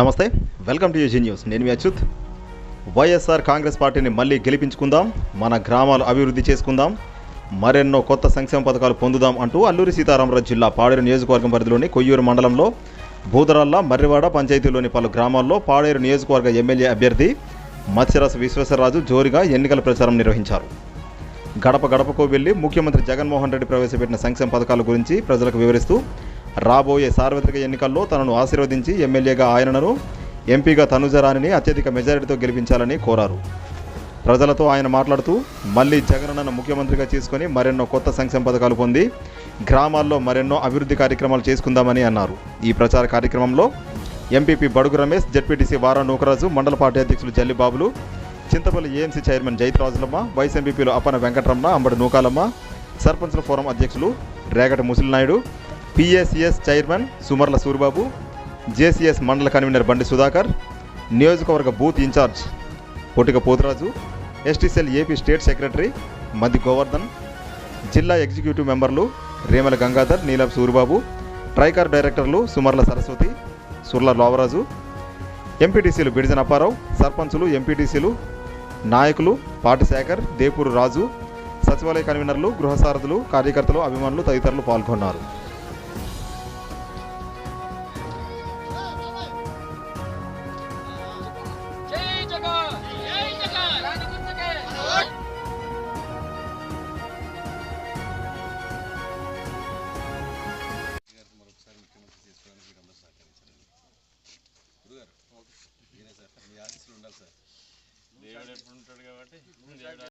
నమస్తే welcome to UG news. నేను మీ అచ్యుత్. వైఎస్ఆర్ కాంగ్రెస్ పార్టీని మళ్ళీ గెలిపించుకుందాం మన గ్రామాలు అభివృద్ధి చేసుకుందాం మరెన్నో కొత్త సంక్షేమ పథకాలు పొందుదాం అంటూ అల్లూరి సీతారామరాజు జిల్లా పాడేరు నియోజకవర్గం పరిధిలోని కొయ్యూరు మండలంలో భూదరాల్ల మర్రివాడ పంచాయతీలోని పలు గ్రామాల్లో పాడేరు నియోజకవర్గ ఎమ్మెల్యే అభ్యర్థి మత్స్యరస విశ్వేశ్వరరాజు జోరుగా ఎన్నికల ప్రచారం నిర్వహించారు. గడప గడపకు వెళ్ళి ముఖ్యమంత్రి జగన్మోహన్ రెడ్డి ప్రవేశపెట్టిన సంక్షేమ పథకాల గురించి ప్రజలకు వివరిస్తూ రాబోయే సార్వత్రిక ఎన్నికల్లో తనను ఆశీర్వదించి ఎమ్మెల్యేగా ఆయనను ఎంపీగా తనుజరానిని అత్యధిక మెజారిటీతో గెలిపించాలని కోరారు. ప్రజలతో ఆయన మాట్లాడుతూ మళ్ళీ జగనన్నను ముఖ్యమంత్రిగా చేసుకొని మరెన్నో కొత్త సంక్షేమ పథకాలు పొంది గ్రామాల్లో మరెన్నో అభివృద్ధి కార్యక్రమాలు చేసుకుందామని అన్నారు. ఈ ప్రచార కార్యక్రమంలో ఎంపీపీ బడుగు రమేష్ జడ్పీటీసీ వారా నూకరాజు మండల పార్టీ అధ్యక్షులు జల్లిబాబులు Chintapalli AMC chairman Jaitrajulamma vice ఎంపీపీలు అప్పన వెంకటరమణ అంబడి నూకాలమ్మ సర్పంచుల ఫోరం అధ్యక్షులు Regati Musalinaidu PSCS chairman Sumarla Suribabu JCS మండల కన్వీనర్ బండి సుధాకర్ నియోజకవర్గ booth incharge Potika Poturaju ST cell AP state secretary Maddi Govardhan జిల్లా ఎగ్జిక్యూటివ్ మెంబర్లు రేమల గంగాధర్ నీలం సూరిబాబు ట్రైకార్ డైరెక్టర్లు సుమర్ల సరస్వతి సుర్ల లోవరాజు ఎంపీటీసీలు బిడిజన్ అప్పారావు సర్పంచులు ఎంపీటీసీలు నాయకులు పాటిశేఖర్ దేపూరు రాజు సచివాలయ కన్వీనర్లు గృహసారథులు కార్యకర్తలు అభిమానులు తదితరులు పాల్గొన్నారు. దేవుడు ఎప్పుడు ఉంటాడు కాబట్టి.